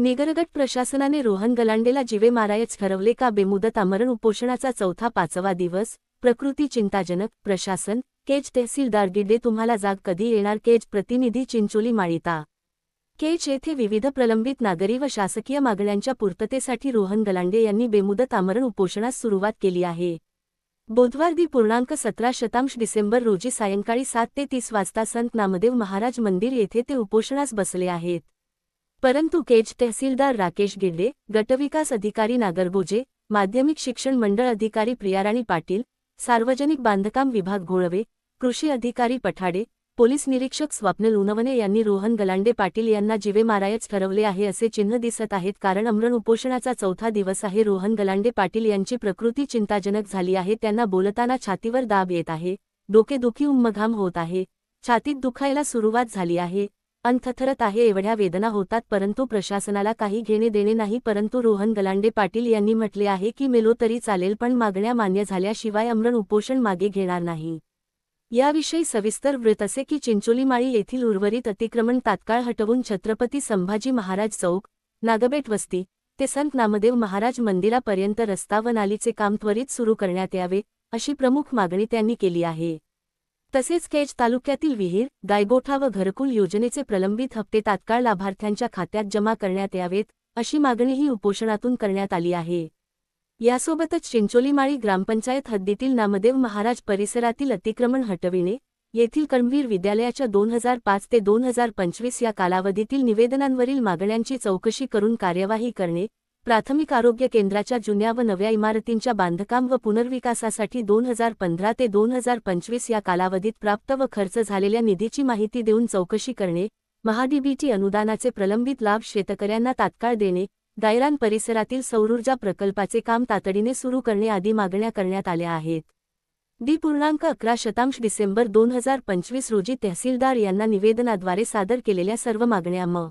निगरगट प्रशासनाने रोहन गलांडेला जिवे मारायच ठरवले का बेमुदत आमरण उपोषणाचा चौथा पाचवा दिवस? प्रकृती चिंताजनक प्रशासन केज तहसीलदार गिड्डे तुम्हाला जाग कधी येणार? केज प्रतिनिधी चिंचोली माळिता. केज येथे विविध प्रलंबित नागरी व शासकीय मागण्यांच्या पूर्ततेसाठी रोहन गलांडे यांनी बेमुदत आमरण उपोषणास सुरुवात केली आहे. बुधवार दि पूर्णांक सतरा शतांश डिसेंबर रोजी सायंकाळी सात ते तीस वाजता संत नामदेव महाराज मंदिर येथे ते उपोषणास बसले आहेत. परंतु केज तहसीलदार राकेश गिड्डे गटविकास अधिकारी नागरगोजे माध्यमिक शिक्षण मंडळ अधिकारी प्रियाराणी पाटील सार्वजनिक बांधकाम विभाग घोळवे कृषी अधिकारी पठाडे पोलीस निरीक्षक स्वप्नल उनवणे यांनी रोहन गलांडे पाटील यांना जीवे मारायच ठरवले आहे असे चिन्ह दिसत आहेत. कारण अमरण उपोषणाचा चौथा दिवस आहे. रोहन गलांडे पाटील यांची प्रकृती चिंताजनक झाली आहे. त्यांना बोलताना छातीवर दाब येत आहे. डोकेदुखी उम्मघाम होत आहे. छातीत दुखायला सुरुवात झाली आहे. अंथथरत आहे एवढ्या वेदना होतात परंतु प्रशासनाला काही घेणे देणे नाही परंतु रोहन गलांडे पाटील यांनी म्हटले आहे की मेलो तरी चालेल पण मागण्या मान्य झाल्याशिवाय अमरण उपोषण मागे घेणार नाही. याविषयी सविस्तर वृत्त असे की चिंचोलीमाळी येथील उर्वरित अतिक्रमण तात्काळ हटवून छत्रपती संभाजी महाराज चौक नागबेट वस्ती ते संत नामदेव महाराज मंदिरापर्यंत रस्ता व नालीचे काम त्वरित सुरू करण्यात यावे अशी प्रमुख मागणी त्यांनी केली आहे. तसेच केज तालुक्यातील विहीर गायगोठा व घरकुल योजनेचे प्रलंबित हप्ते तात्काळ लाभार्थ्यांच्या खात्यात जमा करण्यात यावेत अशी मागणीही उपोषणातून करण्यात आली आहे. यासोबतच चिंचोलीमाळी ग्रामपंचायत हद्दीतील नामदेव महाराज परिसरातील अतिक्रमण हटविणे येथील कर्मवीर विद्यालयाच्या दोन हजार पाच ते दोन हजार पंचवीस या कालावधीतील निवेदनांवरील मागण्यांची चौकशी करून कार्यवाही करणे प्राथमिक आरोग्य केंद्राच्या जुन्या व नव्या इमारतींच्या बांधकाम व पुनर्विकासासाठी दोन हजार पंधरा ते दोन हजार पंचवीस या कालावधीत प्राप्त व खर्च झालेल्या निधीची माहिती देऊन चौकशी करणे महाडीबीटी अनुदानाचे प्रलंबित लाभ शेतकऱ्यांना तात्काळ देणे दायरान परिसरातील सौरऊर्जा प्रकल्पाचे काम तातडीने सुरू करणे आदी मागण्या करण्यात आल्या आहेत. डी पूर्णांक अकरा शतांश डिसेंबर दोन हजार पंचवीस रोजी तहसीलदार यांना निवेदनाद्वारे सादर केलेल्या सर्व मागण्या म.